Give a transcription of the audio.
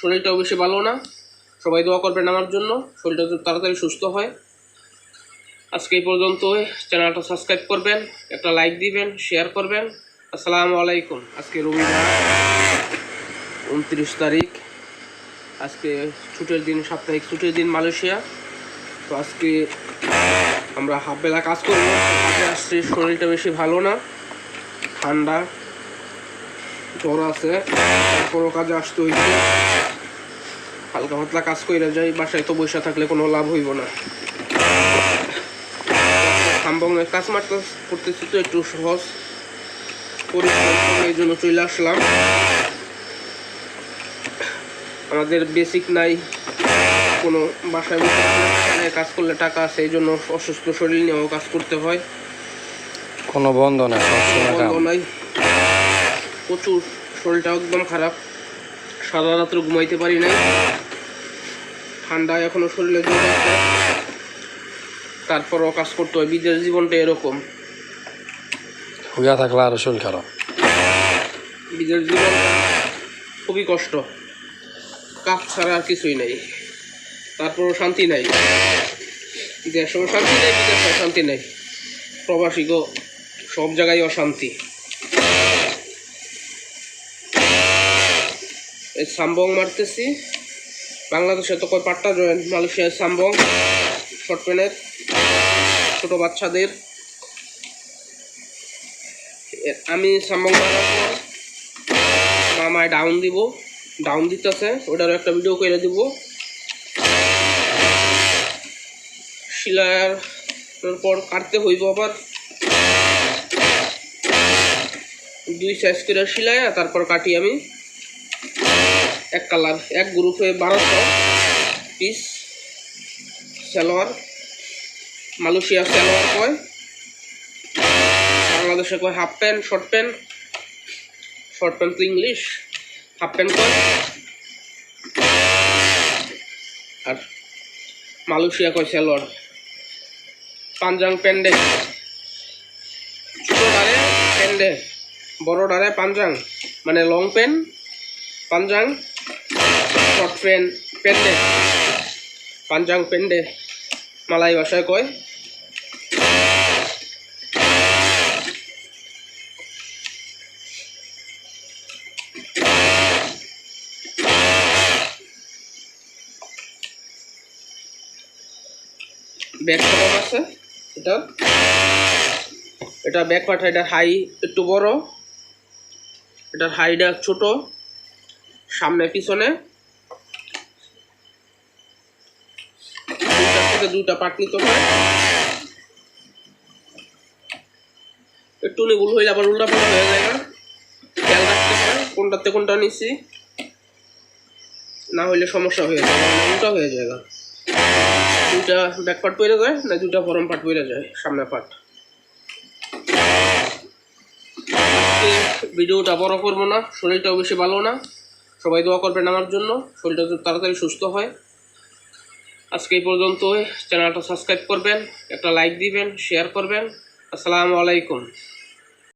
শরীরটাও বেশি ভালো না। সবাই দোয়া করবেন আমার জন্য, শরীরটা তাড়াতাড়ি সুস্থ হয়। আজকে এই পর্যন্ত চ্যানেলটা সাবস্ক্রাইব করবেন, একটা লাইক দিবেন, শেয়ার করবেন। আসসালামু আলাইকুম, আজকে রবিবার, উনত্রিশ তারিখ। আজকে ছুটির দিন, সাপ্তাহিক ছুটির দিন মালয়েশিয়া। তো আজকে আমরা হাফ বেলা কাজ করব আসছি, শরীরটা বেশি ভালো না, ঠান্ডা। জ্বর আছে তারপরও কাজে আসতে হইছে হালকা পাতলা কাজ করে যাই বাসায় তো বসে থাকলে কোনো লাভ হইব না। খাম্বংয়ে কাজ মারতে করতেছি তো একটু সহজ। পরিশ্রম এই জন্য চলে আসলাম। আমাদের বেসিক নাই কোনো বাসায় বসে কাজ করলে টাকা আছে এই জন্য অসুস্থ শরীর নিয়েও কাজ করতে হয়। কোনো বন্ধ নাই বন্ধ নাই। প্রচুর শরীরটা একদম খারাপ। সারা রাত্র ঘুমাইতে পারি নাই। ঠান্ডায় এখনও শরীরে আছে তারপরও কাজ করতে হয়। বিদেশ জীবনটা এরকম। থাকলে আরও শরীর খারাপ। বিদেশ জীবন খুবই কষ্ট। কাজ ছাড়া আর কিছুই নাই। তারপরও শান্তি নাই। দেশেও শান্তি নেই বিদেশেও শান্তি নেই। প্রবাসীগো সব জায়গায় অশান্তি। এই সাম্বং মারতেছি। বাংলাদেশে তো কয় পাট্টা জয়েন মালয়েশিয়ায় সাম্বং, শর্ট প্যানের ছোটো বাচ্চাদের। আমি সাম্বং মারার মামায় ডাউন দিব। ডাউন দিতেছে, ওটারও একটা ভিডিও করে দিব। শিলার পর কাটতে হইব আবার। দুই সাইজ করে শিলায়, তারপর কাটি আমি। এক কালার, এক গ্রুপে বারোশো পিস সালোয়ার, মালয়েশিয়া সালোয়ার কয়, বাংলাদেশে কয়, half pant, short pant short pant তো ইংলিশ, হাফ প্যান্ট কয়। আর মালয়েশিয়া কয় সালোয়ার, পাঞ্জাং প্যান্ডে, ছোটো ডারে প্যান্ডে, বড় ডারে পাঞ্জাং মানে লং প্যান্ট, পাঞ্জাং প্যান্ট প্যান্ডে পাঞ্জাং প্যান্ডে মালাই ভাষায় কয় ব্যাক আছে এটা। এটা ব্যাক পার্ট এটা হাই একটু বড়। এটার হাইটা ছোট। সামনে পিছনে। থেকে দুইটা পার্ট নিতে হয় একটু ভুল হইলে আবার উল্টা পাল্টা হয়ে যায় খেয়াল রাখতে হয় কোনটাতে কোনটা নিছি। না হইলে সমস্যা হয়ে যায় উল্টা হয়ে যায় না দুইটা ব্যাক পার্ট পড়ে যায়, না দুইটা ফরম পার্ট পড়ে যায় সামনে পার্ট ভিডিওটা বড় করব না, শরীরটাও বেশি ভালো না। সবাই দোয়া করবেন আমার জন্য, শরীরটা তাড়াতাড়ি সুস্থ হয়। আজকে এই পর্যন্ত চ্যানেলটা সাবস্ক্রাইব করবেন একটা লাইক দিবেন শেয়ার করবেন। আসসালামু আলাইকুম।